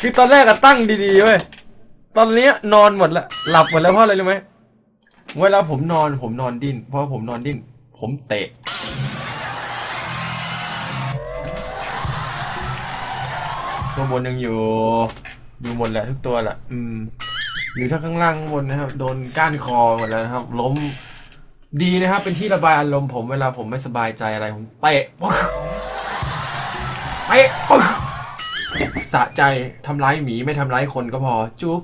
คือตอนแรกอะตั้งดีๆเว้ย ตอนนี้นอนหมดละหลับหมดแล้วเพราะอะไรรู้ไหมเวลาผมนอนผมนอนดิ้นเพราะผมนอนดิ้นผมเตะ ตัวบนยังอยู่ อยู่หมดแหละทุกตัวแหละอืมอยู่ทั้งข้างล่างข้างบนนะครับ โดนก้านคอหมดแล้วนะครับ ล้มดีนะครับ เป็นที่ระบายอารมณ์ผมเวลาผมไม่สบายใจอะไรผมเตะเตะปึ๊ก สะใจทำร้ายหมีไม่ทำร้ายคนก็พอ จุ๊บ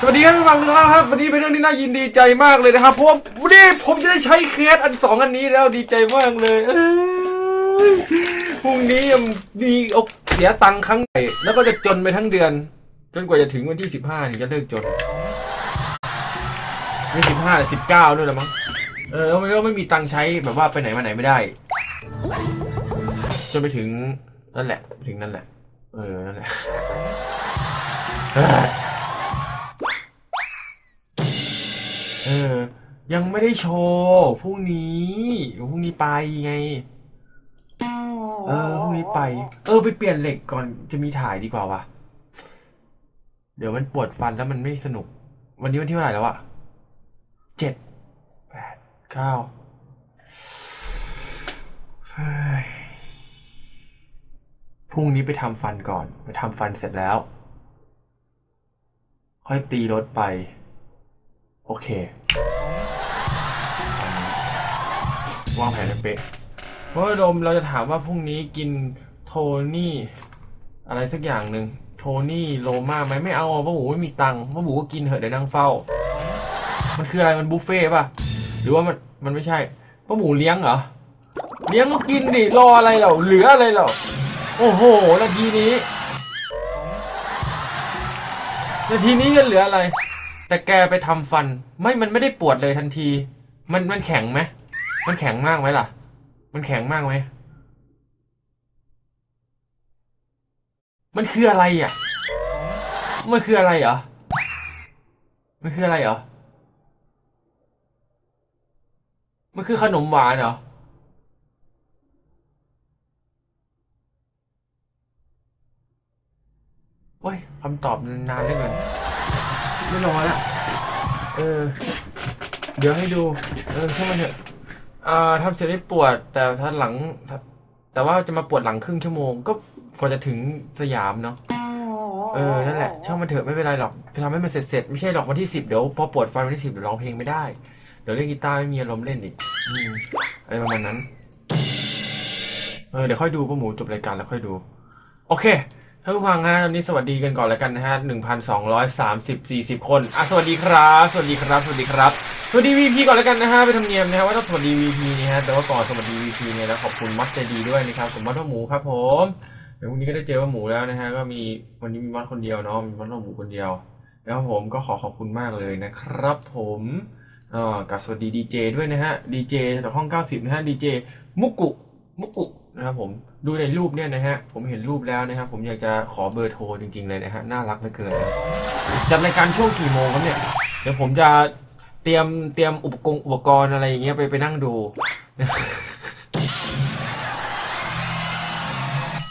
สวัสดีครับทุกท่านทุกท่านครับ วันนี้เป็นเรื่องที่น่ายินดีใจมากเลยนะครับเพราะว่าวันนี้ผมจะได้ใช้เคสอันสองอันนี้แล้วดีใจมากเลยเอ้ยพรุ่งนี้ยังมีเอาเสียตังค์ครั้งใหญ่แล้วก็จะจนไปทั้งเดือน จนกว่าจะถึงวันที่สิบห้าถึงจะเลิกจนไม่สิบห้าสิบเก้าด้วยละมั้งเออแล้วมันก็ไม่มีตังค์ใช้แบบว่าไปไหนมาไหนไม่ได้ จนไปถึงนั่นแหละ ถึงนั่นแหละ เออ นั่นแหละเออ ยังไม่ได้โชว์พรุ่งนี้พรุ่งนี้ไปไง เออพรุ่งนี้ไป เออ ไปเปลี่ยนเหล็กก่อนจะมีถ่ายดีกว่าวะเดี๋ยวมันปวดฟันแล้วมันไม่สนุก วันนี้วันที่เท่าไหร่แล้วอะเจ็ดแปดเก้าเฮ้ย พรุ่งนี้ไปทำฟันก่อน ไปทำฟันเสร็จแล้ว ค่อยตีรถไป โอเคอวางแผนให้เป๊ะเพราะโดมเราจะถามว่าพรุ่งนี้กินโทนี่ อะไรสักอย่างหนึ่งโทนี่โลมาไหมไม่เอาอะป้าหมูไม่มีตังค์ป้าหมูก็กินเถอะเดี๋ยวนั่งเฝ้า มันคืออะไรมันบุฟเฟ่ป่ะ หรือว่ามันมันไม่ใช่ป้าหมูเลี้ยงเหรอ เลี้ยงก็กินดิรออะไรเราเหลืออะไรเรา โอ้โห นาทีนี้ นาทีนี้ก็เหลืออะไร แต่แกไปทำฟัน ไม่ มันไม่ได้ปวดเลยทันที มัน มันแข็งไหม มันแข็งมากไหมล่ะ มันแข็งมากไหม มันคืออะไรอะ มันคืออะไรเหรอ มันคืออะไรเหรอ มันคือขนมหวานเหรอ โอ้ยคำตอบนานได้เกินไม่รอละเออ เดี๋ยวให้ดู เออช่างมันเถอะอ่าทำเสร็จได้ปวด แต่ถ้าหลัง แต่ว่าจะมาปวดหลังครึ่งชั่วโมง ก็กว่าจะถึงสยามเนาะเออ นั่นแหละ ช่างมันเถอะไม่เป็นไรหรอกทำให้มันเสร็จเสร็จๆไม่ใช่หรอกวันที่สิบเดี๋ยวพอปวดฟันวันที่สิบเดี๋ยวร้องเพลงไม่ได้ เดี๋ยวเล่นกีตาร์ไม่มีอารมณ์เล่นอีกอืมอะไรประมาณนั้น เออเดี๋ยวค่อยดูป้าหมูจบรายการแล้วค่อยดู โอเค ท่านผู้ฟังฮะตอนนี้สวัสดีกันก่อนแล้วกันนะฮะหนึ่งพันสองร้อยสามสิบสี่สิบคนอะสวัสดีครับ สวัสดีครับ สวัสดีครับ สวัสดีวีพีก่อนแล้วกันนะฮะเป็นธรรมเนียมนะฮะว่าต้องสวัสดีวีพีนะฮะแต่ว่าก่อนสวัสดีวีพีเนี่ยนะขอบคุณมัดใจดีด้วยนะครับผมมัดพ่อหมูครับผมเดี๋ยวพรุ่งนี้ก็ได้เจอว่าหมูแล้วนะฮะก็มีวันนี้มีมัดคนเดียวเนาะมีมัดพ่อหมูคนเดียวแล้วผมก็ขอขอบคุณมากเลยนะครับ ผมเอ่อกับสวัสดีดีเจด้วยนะฮะดีเจจากห้อง90นะฮะดีเจมุกุมุกุนะครับผม ดูในรูปเนี่ยนะฮะ ผมเห็นรูปแล้วนะครับ ผมอยากจะขอเบอร์โทรจริง ๆเลยนะฮะ น่ารักเหลือเกินนะจัดรายการช่วงกี่โมงครับเนี่ย เดี๋ยวผมจะเตรียมเตรียมอุปกรณ์อุปกรณ์อะไรอย่างเงี้ยไปไปนั่งดู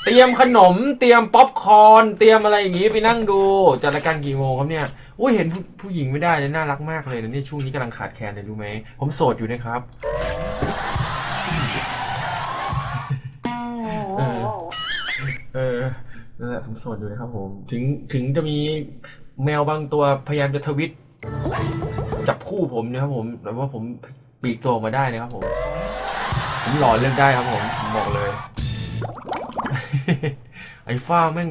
เตรียมขนม เตรียมป๊อปคอร์นเตรียมอะไรอย่างงี้ไปนั่งดูจัดรายการกี่โมงครับเนี่ยโอ้ยเห็นผู้ผู้หญิงไม่ได้เลยน่ารักมากเลยนะเนี่ยช่วงนี้กำลังขาดแคลนเลยรู้ไหมผมโสดอยู่นะครับ นั่นแหละผมโสดอยู่นะครับผม ถึงถึงจะมีแมวบางตัวพยายามจะทวิต จับคู่ผมนะครับผมแต่ว่าผมปีกตัวออกมาได้นะครับผม ผมหล่อเลือกได้ครับผมผมบอกเลย ไอ้ฝ้าแม่ง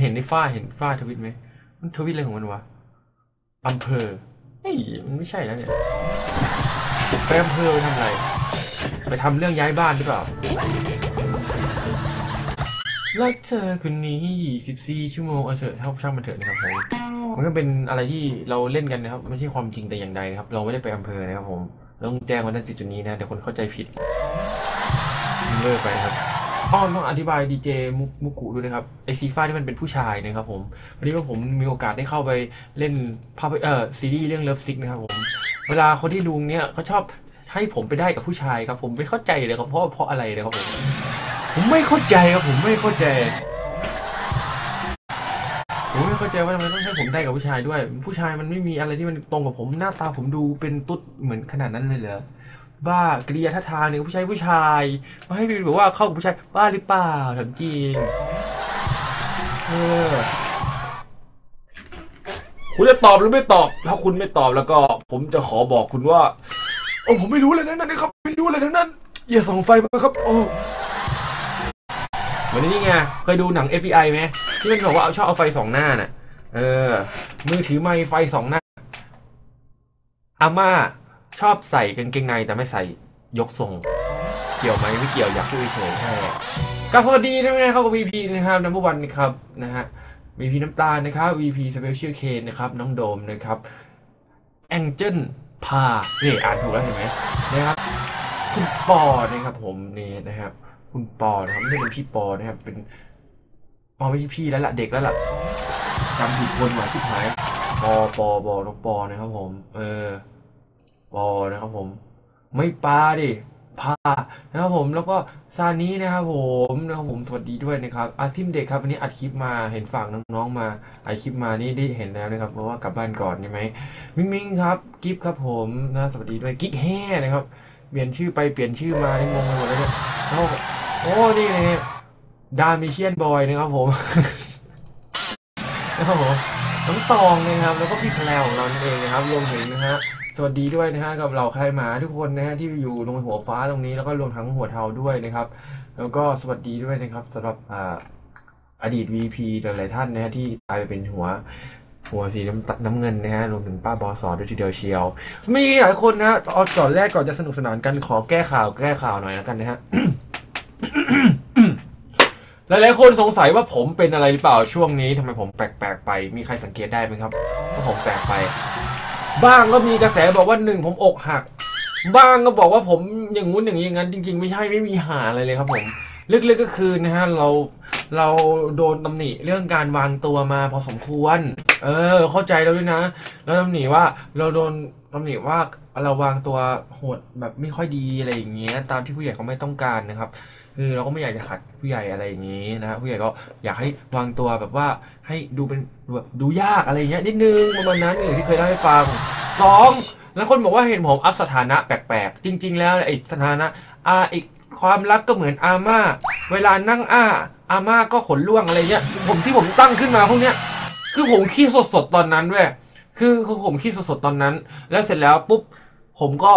เห็นไอ้ฝ้าเห็นฝ้าทวิตไหมมันทวิตอะไรของมันวะอำเภอเฮ้ยมันไม่ใช่แล้วเนี่ยไปอำเภอไปทำอะไร ไปทำเรื่องย้ายบ้านหรือเปล่า รักเธอคนนี้24ชั่วโมงเอาเถอะเท่าช่างมันเถอะนะครับผมมันก็เป็นอะไรที่เราเล่นกันนะครับไม่ใช่ความจริงแต่อย่างใดนะครับ เราไม่ได้ไปอำเภอนะครับผมเราต้องแจ้งวันนั้นจุดนี้นะเดี๋ยวคนเข้าใจผิดเลิกไปครับอ้อต้องอธิบายดีเจมุกมุกุด้วยนะครับไอซีฟ้าที่มันเป็นผู้ชายนะครับผมวันนี้ว่าผมมีโอกาสได้เข้าไปเล่นภาพเอ่อซีรีส์เรื่องเลิฟสติกนะครับผมเวลาคนที่ลุงเนี่ยเขาชอบให้ผมไปได้กับผู้ชายครับผมไม่เข้าใจเลยครับเพราะเพราะอะไรเลยครับผม ผมไม่เข้าใจครับผมไม่เข้าใจ ผมไม่เข้าใจว่าทำไมต้องให้ผมได้กับผู้ชายด้วย ผู้ชายมันไม่มีอะไรที่มันตรงกับผมหน้าตาผมดูเป็นตุ๊ดเหมือนขนาดนั้นเลยเหรอบ้ากริยาท่าทางเนี่ยผู้ชายผู้ชายมาให้แบบว่าเข้ากับผู้ชายบ้าหรือเปล่าถามจริงเออคุณจะตอบหรือไม่ตอบ ถ้าคุณไม่ตอบแล้วก็ ผมจะขอบอกคุณว่าโอ้ผมไม่รู้เลยทั้งนั้นนะครับ ไม่รู้เลยทั้งนั้นอย่าส่องไฟมาครับ โอ้ เหมือนนี่ไง เคยดูหนัง FBI ไหมที่มันบอกว่าเอาชอบเอาไฟสองหน้าน่ะ เออ มือถือไม้ไฟสองหน้า อาม่าชอบใส่กางเกงในแต่ไม่ใส่ยกทรง เกี่ยวไหมไม่เกี่ยวอยากพูดเฉยแค่ก็สวัสดีนะครับกับ VP นะครับนัมเบอวันนะครับนะฮะ VP น้ำตาลนะครับ VP Special K นะครับน้องโดมนะครับแองเจิลพานี่อ่านถูกแล้วเห็นไหมนะครับคุณปอนะครับผมนี่นะครับ คุณปอนะครับไม่ใช่เป็นพี่ปอนะครับ เป็นปอไม่ใช่พี่แล้วล่ะเด็กแล้วล่ะจำผิดคนหว่าชิบหายปอปอปอน้องปอนะครับผม เออปอนะครับผม ไม่ปาดิพานะครับผมแล้วก็ซานี้นะครับผมนะครับผมสวัสดีด้วยนะครับอาซิมเด็กครับวันนี้อัดคลิปมาเห็นฝั่งน้องๆมาอัดคลิปมานี่ได้เห็นแล้วนะครับ เพราะว่ากลับบ้านก่อนใช่ไหมมิงมิงครับกิฟครับผมนะสวัสดีด้วยกิ๊กแฮ่นะครับ เปลี่ยนชื่อไปเปลี่ยนชื่อมานี่งงไปหมดแล้วเนี่ย โอ้โอ้นี่นะดามิเชียนบอยนะครับผมนะครับผมน้องตองนะครับ แล้วก็พี่แพลวของเรานั่นเองนะครับรวมถึงนะฮะสวัสดีด้วยนะฮะกับเราใครหมาทุกคนนะฮะที่อยู่ตรงหัวฟ้าตรงนี้แล้วก็รวมทั้งหัวเทาด้วยนะครับ แล้วก็สวัสดีด้วยนะครับสำหรับอ่าอดีต VP หลายๆท่านนะฮะที่กลายไปเป็นหัวหัวสีน้ำน้ำเงินนะฮะรวมถึงป้าบอสอด้วยทีเดียวเชียว มีหลายคนนะฮะเอาก่อนแรกก่อนจะสนุกสนานกันขอแก้ข่าวแก้ข่าวหน่อยแล้วกันนะฮะ หลายๆคนสงสัยว่าผมเป็นอะไรหรือเปล่าช่วงนี้ทำไมผมแปลกๆไปมีใครสังเกตได้ไหมครับว่าผมแปลกไป บ้างก็มีกระแสบอกว่าหนึ่งผมอกหัก บ้างก็บอกว่าผมอย่างงู้นอย่างนี้อย่างนั้นจริง ๆ ไม่ใช่ไม่มีหาอะไรเลยครับผม ลึกๆก็คือนะฮะเรา เราโดนตำหนิเรื่องการวางตัวมาพอสมควร เออ เข้าใจแล้วด้วยนะ แล้วตำหนิว่าเราโดนตำหนิว่าเราวางตัวโหดแบบไม่ค่อยดีอะไรอย่างเงี้ย ตามที่ผู้ใหญ่เขาไม่ต้องการนะครับ คือเราก็ไม่อยากจะขัดผู้ใหญ่อะไรอย่างนี้นะผู้ใหญ่ก็อยากให้วางตัวแบบว่าให้ดูเป็นแบบดูยากอะไรอย่างเงี้ยนิดนึงประมาณนั้นอย่างที่เคยเล่าให้ฟังสองแล้วคนบอกว่าเห็นผมอัพสถานะแปลกๆ จริง ๆ แล้วไอ้สถานะอาอีกความรักก็เหมือนอาม่า เวลานั่งอ้า อาม่าก็ขนล่วงอะไรเงี้ย ผมที่ผมตั้งขึ้นมาพวกเนี้ย คือผมคิดสดๆตอนนั้นเว้ยคือคือผมคิดสดๆตอนนั้น แล้วเสร็จแล้วปุ๊บผมก็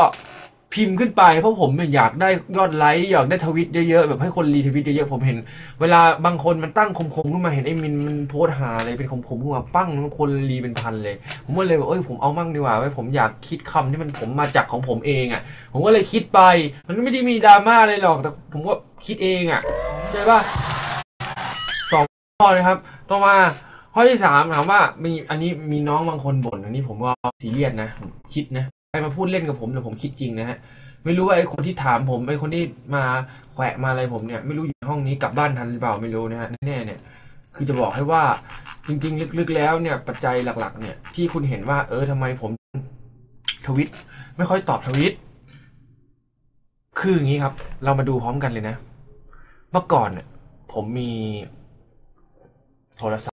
พิมพ์ขึ้นไปเพราะผมอยากได้ยอดไลค์อยากได้ทวิตเยอะๆแบบให้คนรีทวิตเยอะๆผมเห็น เวลาบางคนมันตั้งคมๆขึ้นมาเห็นไอ้มินมันโพสหาอะไรเป็นคมๆขึ้นมาปั้งคนรีเป็นพันเลย ผมก็เลยบอกเอ้ยผมเอามั่งดีกว่าไว้ผมอยากคิดคำที่มันผมมาจากของผมเองอะ ผมก็เลยคิดไป มันไม่ได้มีดราม่าอะไรหรอกแต่ผมก็คิดเองอะเข้าใจป่ะ ข้อนะครับ ต่อมาข้อที่สามถามว่ามีอันนี้มีน้องบางคนบ่นอันนี้ผมก็ซีเรียสนะคิดนะใครมาพูดเล่นกับผมเนี่ยผมคิดจริงนะฮะไม่รู้ว่าไอ้คนที่ถามผมไอ้คนที่มาแขวะมาอะไรผมเนี่ย ไม่รู้อยู่ห้องนี้กลับบ้านทันหรือเปล่าไม่รู้นะฮะแน่เนี่ย คือจะบอกให้ว่าจริง ๆ ลึกๆแล้วเนี่ยปัจจัยหลัก ๆ เนี่ย ที่คุณเห็นว่า เออทำไมผมทวิตไม่ค่อยตอบทวิตคืออย่างนี้ครับ เรามาดูพร้อมกันเลยนะ เมื่อก่อนเนี่ยผมมี har